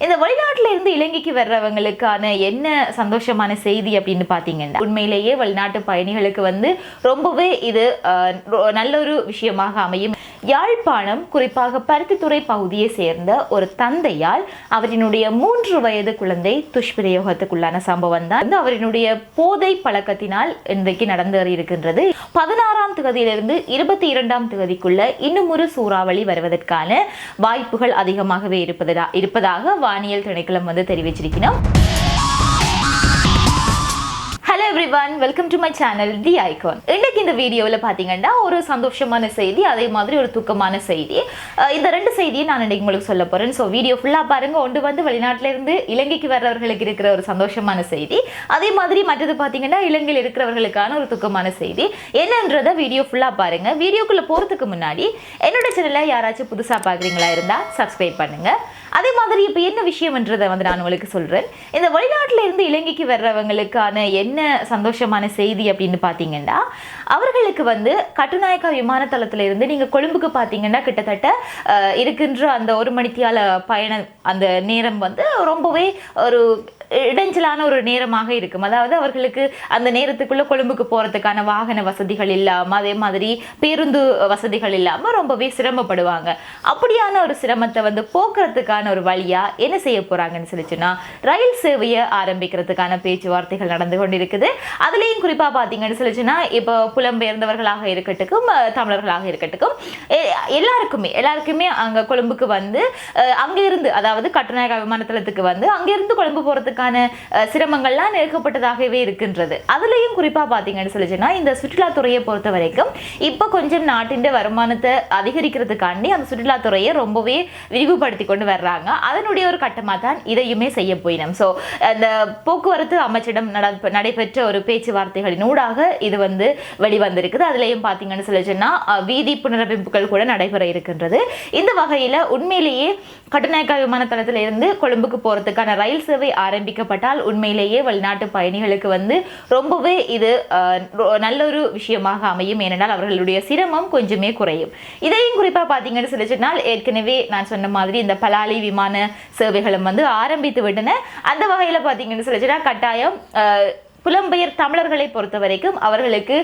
இந்த வெளிநாட்டுல இருந்து இலங்கைக்கு வர்றவங்களுக்கான என்ன சந்தோஷமான செய்தி அப்படின்னு பார்த்தீங்கன்னா உண்மையிலேயே வெளிநாட்டு பயணிகளுக்கு வந்து ரொம்பவே இது அஹ், நல்ல ஒரு விஷயமாக அமையும். யாழ்ப்பாணம் குறிப்பாக பருத்தித்துறை பகுதியை சேர்ந்த ஒரு தந்தையால் அவரினுடைய மூன்று வயது குழந்தை துஷ்பிரயோகத்துக்குள்ளான சம்பவம் தான். வந்து அவரினுடைய போதை பழக்கத்தினால் இன்றைக்கு நடந்தேறி இருக்கின்றது பதினாறாம் தேதியிலிருந்து இருபத்தி இரண்டாம் தேதிக்குள்ள இன்னும் ஒரு சூறாவளி வருவதற்கான வாய்ப்புகள் அதிகமாகவே இருப்பதா இருப்பதாக வானியல் திணைக்களம் வந்து தெரிவிச்சிருக்கிறோம். One everyone welcome to my channel the icon இன்னைக்கு இந்த வீடியோவில் பார்த்தீங்கன்னா ஒரு சந்தோஷமான செய்தி அதே மாதிரி ஒரு துக்கமான செய்தி. இந்த ரெண்டு செய்தியை நான் இன்னைக்கு உங்களுக்கு சொல்ல போகிறேன் ஸோ வீடியோ ஃபுல்லாக பாருங்கள் ஒன்று வந்து வெளிநாட்டிலேருந்து இலங்கைக்கு வர்றவர்களுக்கு இருக்கிற ஒரு சந்தோஷமான செய்தி. அதே மாதிரி மற்றது பார்த்தீங்கன்னா இலங்கையில் இருக்கிறவர்களுக்கான ஒரு துக்கமான செய்தி. என்னன்றதை வீடியோ ஃபுல்லாக பாருங்கள் வீடியோக்குள்ளே போகிறதுக்கு முன்னாடி என்னோட சேனலை யாராச்சும் புதுசாக பார்க்குறீங்களா இருந்தால் சப்ஸ்கிரைப் பண்ணுங்கள் அதே மாதிரி இப்போ என்ன விஷயம்ன்றதை வந்து நான் உங்களுக்கு சொல்கிறேன் இந்த வெளிநாட்டில் இருந்து இலங்கைக்கு வர்றவங்களுக்கான என்ன சந்தோஷமான செய்தி அப்படின்னு பார்த்தீங்கன்னா அவர்களுக்கு வந்து கட்டுநாயக்கா விமானத்தளத்தில் இருந்து நீங்கள் கொழும்புக்கு பார்த்தீங்கன்னா கிட்டத்தட்ட இருக்கின்ற அந்த ஒரு மணித்தியால பயண அந்த நேரம் வந்து ரொம்பவே ஒரு இடைஞ்சலான ஒரு நேரமாக இருக்கும். அதாவது அவர்களுக்கு அந்த நேரத்துக்குள்ள கொழும்புக்கு போறதுக்கான வாகன வசதிகள் இல்லாம அதே மாதிரி பேருந்து வசதிகள் இல்லாம ரொம்பவே சிரமப்படுவாங்க. அப்படியான ஒரு சிரமத்தை வந்து போக்குறதுக்கான ஒரு வழியா என்ன செய்ய போறாங்கன்னு சொல்லிச்சுன்னா ரயில் சேவையை ஆரம்பிக்கிறதுக்கான பேச்சுவார்த்தைகள் நடந்து கொண்டிருக்குது. அதுலேயும் குறிப்பா பார்த்தீங்கன்னு சொல்லிச்சுன்னா இப்போ புலம்பெயர்ந்தவர்களாக இருக்கட்டும் தமிழர்களாக இருக்கட்டும் எ- எல்லாருக்குமே எல்லாருக்குமே அங்க கொழும்புக்கு வந்து அஹ், இருந்து அதாவது கட்டுநாயக விமானத்தளத்துக்கு வந்து அங்கிருந்து கொழும்பு போறதுக்கான அஹ், சிரமங்கள்லாம் நெருக்கப்பட்டதாகவே இருக்கின்றது. அதுலேயும் குறிப்பாக பார்த்தீங்கன்னு சொல்லிச்சுன்னா இந்த சுற்றுலாத்துறையை பொறுத்த வரைக்கும் இப்போ கொஞ்சம் நாட்டின் வருமானத்தை அதிகரிக்கிறதுக்காண்டி அந்த சுற்றுலாத்துறையை ரொம்பவே விரிவுபடுத்தி கொண்டு வர்றாங்க. அதனுடைய ஒரு கட்டமாக தான் இதையுமே செய்ய போயினோம். ஸோ அந்த போக்குவரத்து அமைச்சிடம் நட- நடைபெற்ற ஒரு பேச்சுவார்த்தைகளின் ஊடாக இது வந்து வெளிவந்திருக்குது. அதுலேயும் பார்த்தீங்கன்னு சொல்லிச்சுன்னா வீதி புனரமைப்புகள் கூட நடைபெற இருக்கின்றது. இந்த வகையில் உண்மையிலேயே கட்டுநாயக்கா விமானத்தளத்தில் இருந்து கொழும்புக்கு போகிறதுக்கான ரயில் சேவை ஆரம்பிக்கப்பட்டால் உண்மையிலேயே வெளிநாட்டு பயணிகளுக்கு வந்து ரொம்பவே இது அஹ், நல்ல ஒரு விஷயமாக அமையும். ஏனென்றால் அவர்களுடைய சிரமம் கொஞ்சமே குறையும். இதையும் குறிப்பாக பார்த்தீங்கன்னு சொல்லி சொன்னால் ஏற்கனவே நான் சொன்ன மாதிரி இந்த பலாலி விமான சேவைகளும் வந்து ஆரம்பித்து விட்டன. அந்த வகையில் பார்த்தீங்கன்னு சொல்லி சொன்னால் கட்டாயம் புலம்பெயர் தமிழர்களை பொறுத்த வரைக்கும் அவர்களுக்கு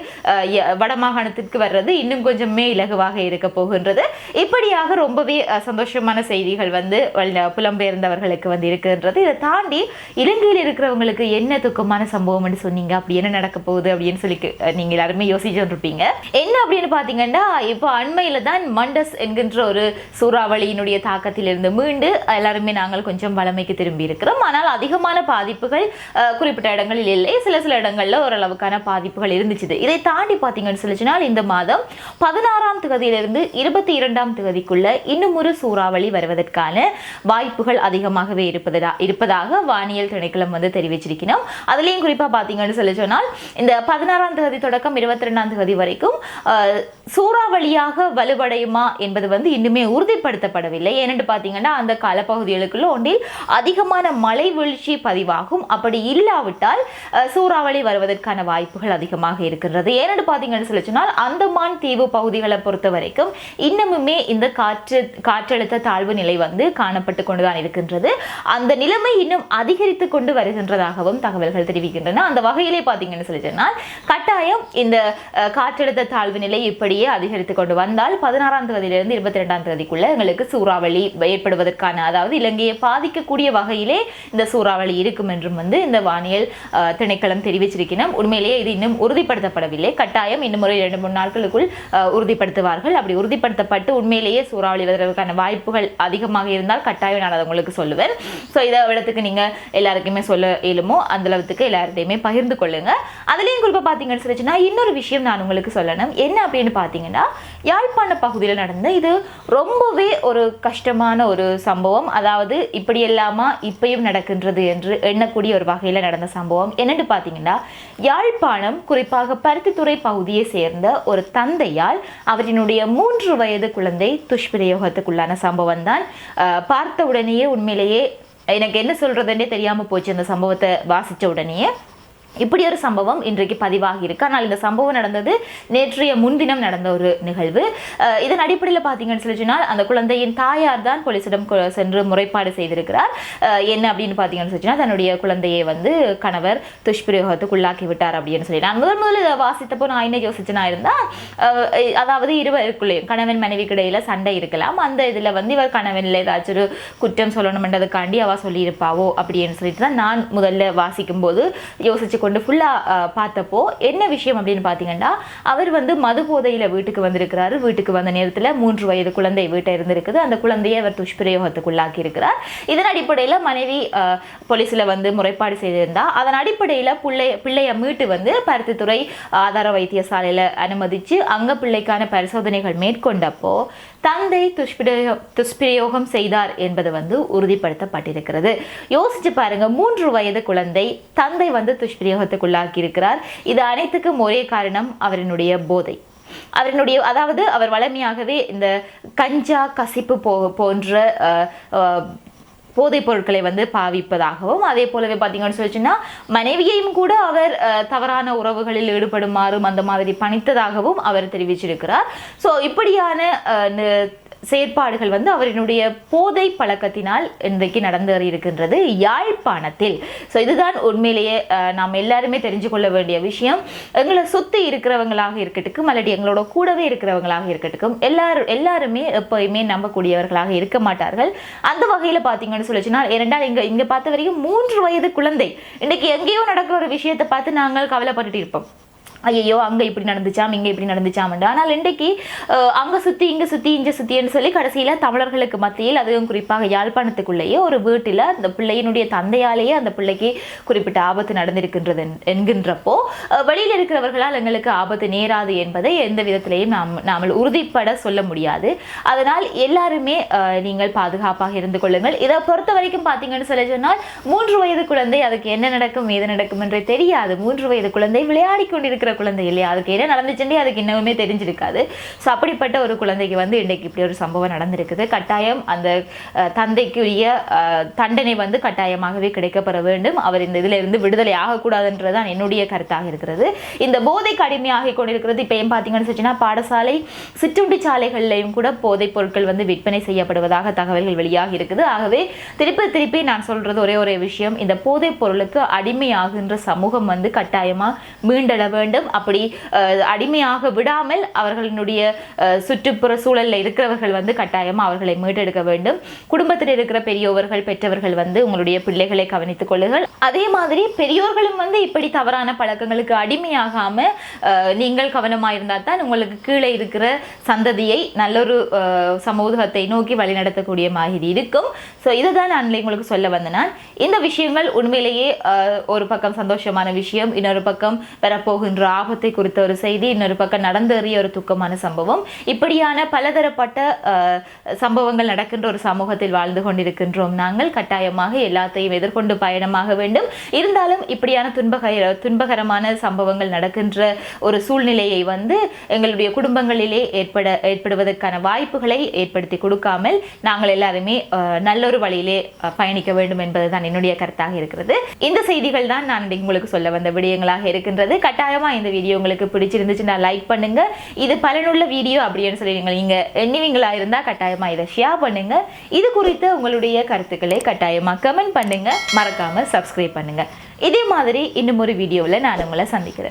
வடமாகாணத்திற்கு வர்றது இன்னும் கொஞ்சமே இலகுவாக இருக்க போகின்றது. இப்படியாக ரொம்பவே சந்தோஷமான செய்திகள் வந்து புலம்பெயர்ந்தவர்களுக்கு வந்து இருக்கின்றது. இதை தாண்டி இலங்கையில் இருக்கிறவங்களுக்கு என்ன துக்கமான சம்பவம்னு சொன்னீங்க? அப்படி என்ன நடக்க போகுது? அப்படின்னு சொல்லி நீங்க எல்லாருமே யோசிச்சுட்டு இருப்பீங்க என்ன அப்படின்னு பார்த்தீங்கன்னா இப்போ அண்மையில தான் மண்டஸ் என்கின்ற ஒரு சூறாவளியினுடைய தாக்கத்திலிருந்து மீண்டு எல்லாருமே நாங்கள் கொஞ்சம் வளமைக்கு திரும்பி இருக்கிறோம். ஆனால் அதிகமான பாதிப்புகள் குறிப்பிட்ட இடங்களில் இல்லை. சில சில இடங்களில் ஓரளவுக்கான பாதிப்புகள் இருந்துச்சு இதை தாண்டி பார்த்தீங்கன்னு சொல்லிச்சுன்னா இந்த மாதம் பதினாறாம் தேதியிலிருந்து இருபத்தி இரண்டாம் தேதிக்குள்ள இன்னும் ஒரு சூறாவளி வருவதற்கான வாய்ப்புகள் அதிகமாகவே இருப்பதா இருப்பதாக வானியல் திணைக்களம் வந்து தெரிவிச்சிருக்கிறோம் அதுலேயும் குறிப்பாக பார்த்தீங்கன்னு சொல்லி சொன்னால் இந்த பதினாறாம் தேதி தொடக்கம் இருபத்தி ரெண்டாம் தேதி வரைக்கும் சூறாவளியாக வலுவடையுமா என்பது வந்து இன்னுமே உறுதிப்படுத்தப்படவில்லை. ஏனென்று பார்த்தீங்கன்னா அந்த காலப்பகுதிகளுக்குள்ள ஒன்றில் அதிகமான மழை வீழ்ச்சி பதிவாகும். அப்படி இல்லாவிட்டால் சூறாவளி வருவதற்கான வாய்ப்புகள் அதிகமாக இருக்கின்றது. ஏனென்று பார்த்தீங்கன்னு சொல்லி சொன்னால் அந்தமான் தீவு பகுதிகளை பொறுத்த வரைக்கும் இன்னமுமே இந்த காற்று காற்றழுத்த தாழ்வு நிலை வந்து காணப்பட்டு கொண்டுதான் இருக்கின்றது. அந்த நிலைமை இன்னும் அதிகரித்து கொண்டு வருகின்றதாகவும் தகவல்கள் தெரிவிக்கின்றன. அந்த வகையிலே பார்த்தீங்கன்னு சொல்லி சொன்னால் கட்டாயம் இந்த காற்றழுத்த தாழ்வு நிலை இப்படியே அதிகரித்து கொண்டு வந்தால் பதினாறாம் தேதியிலிருந்து இருபத்தி ரெண்டாம் தேதிக்குள்ள எங்களுக்கு சூறாவளி ஏற்படுவதற்கான அதாவது இலங்கையை பாதிக்கக்கூடிய வகையிலே இந்த சூறாவளி இருக்கும் என்றும் வந்து இந்த வானியல் திணைக்கள் திணைக்களம் தெரிவிச்சிருக்கிறோம் உண்மையிலேயே இது இன்னும் உறுதிப்படுத்தப்படவில்லை. கட்டாயம் இன்னும் ஒரு இரண்டு மூணு நாட்களுக்குள் உறுதிப்படுத்துவார்கள். அப்படி உறுதிப்படுத்தப்பட்டு உண்மையிலேயே சூறாவளி வருவதற்கான வாய்ப்புகள் அதிகமாக இருந்தால் கட்டாயம் நான் அதை உங்களுக்கு சொல்லுவேன். ஸோ இதை இடத்துக்கு நீங்க எல்லாருக்குமே சொல்ல இயலுமோ? அந்த அளவுக்கு எல்லார்ட்டையுமே பகிர்ந்து கொள்ளுங்க. அதுலேயும் குறிப்பாக பார்த்தீங்கன்னு சொல்லிச்சுன்னா இன்னொரு விஷயம் நான் உங்களுக்கு சொல்லணும். என்ன அப்படின்னு பார்த்தீங்கன்னா யாழ்ப்பாண பகுதியில் நடந்த இது ரொம்பவே ஒரு கஷ்டமான ஒரு சம்பவம். அதாவது இப்படி எல்லாமா இப்பயும் நடக்கின்றது என்று எண்ணக்கூடிய ஒரு வகையில் நடந்த சம்பவம். என்னென்னு பார்த்தீங்கன்னா யாழ்ப்பாணம் குறிப்பாக பருத்தித்துறை பகுதியை சேர்ந்த ஒரு தந்தையால் அவரினுடைய மூன்று வயது குழந்தை துஷ்பிரயோகத்துக்குள்ளான சம்பவம் தான். பார்த்த உடனேயே உண்மையிலேயே எனக்கு என்ன சொல்கிறதுன்னே தெரியாமல் போச்சு அந்த சம்பவத்தை வாசிச்ச உடனேயே. இப்படி ஒரு சம்பவம் இன்றைக்கு பதிவாகி இருக்கு ஆனால் இந்த சம்பவம் நடந்தது நேற்றைய முன்தினம் நடந்த ஒரு நிகழ்வு. இதன் அடிப்படையில் பார்த்தீங்கன்னு சொல்லி சொன்னால் அந்த குழந்தையின் தாயார் தான் போலீசிடம் கொ- சென்று முறைப்பாடு செய்திருக்கிறார். என்ன அப்படின்னு பார்த்தீங்கன்னு சொல்லி தன்னுடைய குழந்தையை வந்து கணவர் துஷ்பிரயோகத்துக்கு உள்ளாக்கி விட்டார் அப்படின்னு சொல்லி. நான் முதல் முதல்ல இதை வாசித்தப்போ நான் என்ன யோசிச்சுனா இருந்தால் அதாவது இருவருக்குள்ளேயும் கணவன் மனைவிக்கு இடையில சண்டை இருக்கலாம். அந்த இதில் வந்து இவர் கணவனில் ஏதாச்சும் ஒரு குற்றம் சொல்லணும்ன்றதுக்காண்டி அவள் சொல்லியிருப்பாவோ அப்படின்னு சொல்லிட்டு தான் நான் முதல்ல வாசிக்கும் போது யோசிச்சு கொண்டு ஃபுல்லாக பார்த்தப்போ என்ன விஷயம் அப்படின்னு பார்த்தீங்கன்னா அவர் வந்து மது போதையில் வீட்டுக்கு வந்திருக்கிறாரு. வீட்டுக்கு வந்த நேரத்தில் மூன்று வயது குழந்தை வீட்டை இருந்திருக்குது. அந்த குழந்தையை அவர் துஷ்பிரயோகத்துக்குள்ளாக்கி இருக்கிறார் இதன் அடிப்படையில் மனைவி போலீஸில் வந்து முறைப்பாடு செய்திருந்தா அதன் அடிப்படையில் பிள்ளை பிள்ளையை மீட்டு வந்து பருத்தித்துறை ஆதார வைத்தியசாலையில் அனுமதித்து அங்கே பிள்ளைக்கான பரிசோதனைகள் மேற்கொண்டப்போ தந்தை துஷ்பிரயோ துஷ்பிரயோகம் செய்தார் என்பது வந்து உறுதிப்படுத்தப்பட்டிருக்கிறது. யோசிச்சு பாருங்க மூன்று வயது குழந்தை தந்தை வந்து துஷ்பிரயோகம் துஷ்பிரயோகத்துக்குள்ளாக்கி இருக்கிறார் இது அனைத்துக்கும் ஒரே காரணம் அவரினுடைய போதை. அவரினுடைய அதாவது அவர் வளமையாகவே இந்த கஞ்சா கசிப்பு போ போன்ற போதைப் பொருட்களை வந்து பாவிப்பதாகவும் அதே போலவே பார்த்தீங்கன்னு சொல்லிச்சுன்னா மனைவியையும் கூட அவர் தவறான உறவுகளில் ஈடுபடுமாறும் அந்த மாதிரி பணித்ததாகவும் அவர் தெரிவிச்சிருக்கிறார். ஸோ இப்படியான செயற்பாடுகள் வந்து அவரினுடைய போதை பழக்கத்தினால் இன்றைக்கு நடந்தேறி இருக்கின்றது யாழ்ப்பாணத்தில். ஸோ இதுதான் உண்மையிலேயே நாம் எல்லாருமே தெரிஞ்சு கொள்ள வேண்டிய விஷயம். எங்களை சுற்றி இருக்கிறவங்களாக இருக்கட்டும் அல்லது எங்களோட கூடவே இருக்கிறவங்களாக இருக்கட்டும் எல்லாரும் எல்லாருமே எப்போயுமே நம்பக்கூடியவர்களாக இருக்க மாட்டார்கள். அந்த வகையில் பார்த்தீங்கன்னு சொல்லிச்சுன்னா ஏனென்றால் இங்கே இங்கே பார்த்த வரைக்கும் மூன்று வயது குழந்தை. இன்றைக்கு எங்கேயோ நடக்கிற ஒரு விஷயத்தை பார்த்து நாங்கள் கவலைப்பட்டுட்டு இருப்போம். ஐயோ அங்கே இப்படி நடந்துச்சாம் இங்கே இப்படி நடந்துச்சாமண்டு ஆனால் இன்றைக்கு அங்கே சுற்றி இங்கே சுற்றி இங்கே சுற்றின்னு சொல்லி கடைசியில் தமிழர்களுக்கு மத்தியில் அதுவும் குறிப்பாக யாழ்ப்பாணத்துக்குள்ளேயே ஒரு வீட்டில் அந்த பிள்ளையினுடைய தந்தையாலேயே அந்த பிள்ளைக்கு குறிப்பிட்ட ஆபத்து நடந்திருக்கின்றது என்கின்றப்போ வெளியில் இருக்கிறவர்களால் எங்களுக்கு ஆபத்து நேராது என்பதை எந்த விதத்திலையும் நாம் நாமல் உறுதிப்பட சொல்ல முடியாது. அதனால் எல்லாருமே நீங்கள் பாதுகாப்பாக இருந்து கொள்ளுங்கள். இதை பொறுத்த வரைக்கும் பார்த்தீங்கன்னு சொல்லி சொன்னால் மூன்று வயது குழந்தை அதுக்கு என்ன நடக்கும் ஏது நடக்கும் என்றே தெரியாது. மூன்று வயது குழந்தை விளையாடி கொண்டிருக்கிற குழந்தை இல்லையா? அதுக்கு என்ன நடந்துச்சுன்னே அதுக்கு இன்னுமே தெரிஞ்சிருக்காது. ஸோ அப்படிப்பட்ட ஒரு குழந்தைக்கு வந்து இன்றைக்கு இப்படி ஒரு சம்பவம் நடந்திருக்குது. கட்டாயம் அந்த தந்தைக்குரிய தண்டனை வந்து கட்டாயமாகவே கிடைக்கப்பெற வேண்டும். அவர் இந்த இதிலிருந்து விடுதலை ஆகக்கூடாதுன்றது தான் என்னுடைய கருத்தாக இருக்கிறது. இந்த போதைக்கு அடிமையாகி கொண்டிருக்கிறது. இப்போ ஏன் பார்த்தீங்கன்னு சொன்னா பாடசாலை சிற்றுண்டி சாலைகள்லையும் கூட போதைப் பொருட்கள் வந்து விற்பனை செய்யப்படுவதாக தகவல்கள் வெளியாகி இருக்குது. ஆகவே திருப்பி திருப்பி நான் சொல்றது ஒரே ஒரே விஷயம். இந்த போதைப் பொருளுக்கு அடிமையாகின்ற சமூகம் வந்து கட்டாயமாக மீண்டட வேண்டும். அப்படி அடிமையாக விடாமல் அவர்களினுடைய சுற்றுப்புற சூழல்ல இருக்கிறவர்கள் வந்து கட்டாயமாக அவர்களை மீட்டெடுக்க வேண்டும். குடும்பத்தில் இருக்கிற பெரியவர்கள் பெற்றவர்கள் வந்து உங்களுடைய பிள்ளைகளை கவனித்துக் கொள்ளுங்கள். அதே மாதிரி பெரியோர்களும் வந்து இப்படி தவறான பழக்கங்களுக்கு அடிமையாகாம நீங்கள் கவனமாக இருந்தால் தான் உங்களுக்கு கீழே இருக்கிற சந்ததியை நல்லொரு சமூகத்தை நோக்கி வழிநடத்தக்கூடிய மாதிரி இருக்கும். ஸோ இதை தான் நான் உங்களுக்கு சொல்ல வந்தேன் நான். இந்த விஷயங்கள் உண்மையிலேயே ஒரு பக்கம் சந்தோஷமான விஷயம் இன்னொரு பக்கம் பெறப்போகின்ற ஆபத்தை குறித்த ஒரு செய்தி இன்னொரு பக்கம் நடந்தேறிய ஒரு துக்கமான சம்பவம். இப்படியான பலதரப்பட்ட சம்பவங்கள் நடக்கின்ற ஒரு சமூகத்தில் வாழ்ந்து கொண்டிருக்கின்றோம் நாங்கள். கட்டாயமாக எல்லாத்தையும் எதிர்கொண்டு பயணமாக வேண்டும். இருந்தாலும் இப்படியான துன்பகர துன்பகரமான சம்பவங்கள் நடக்கின்ற ஒரு சூழ்நிலையை வந்து எங்களுடைய குடும்பங்களிலே ஏற்பட ஏற்படுவதற்கான வாய்ப்புகளை ஏற்படுத்தி கொடுக்காமல் நாங்கள் எல்லாருமே நல்லொரு வழியிலே பயணிக்க வேண்டும் என்பதுதான் என்னுடைய கருத்தாக இருக்கிறது. இந்த செய்திகள் தான் நான் உங்களுக்கு சொல்ல வந்த விடயங்களாக இருக்கின்றது. கட்டாயமாக இந்த வீடியோ உங்களுக்கு பிடிச்சிருந்துச்சுன்னா லைக் பண்ணுங்க. இது பலனுள்ள வீடியோ அப்படின்னு சொல்லி நீங்கள் நீங்க எண்ணுவீங்களா இருந்தா கட்டாயமா இதை ஷேர் பண்ணுங்க. இது குறித்து உங்களுடைய கருத்துக்களை கட்டாயமா கமெண்ட் பண்ணுங்க. மறக்காம சப்ஸ்கிரைப் பண்ணுங்க. இதே மாதிரி இன்னும் ஒரு வீடியோவில் நான் உங்களை சந்திக்கிறேன்.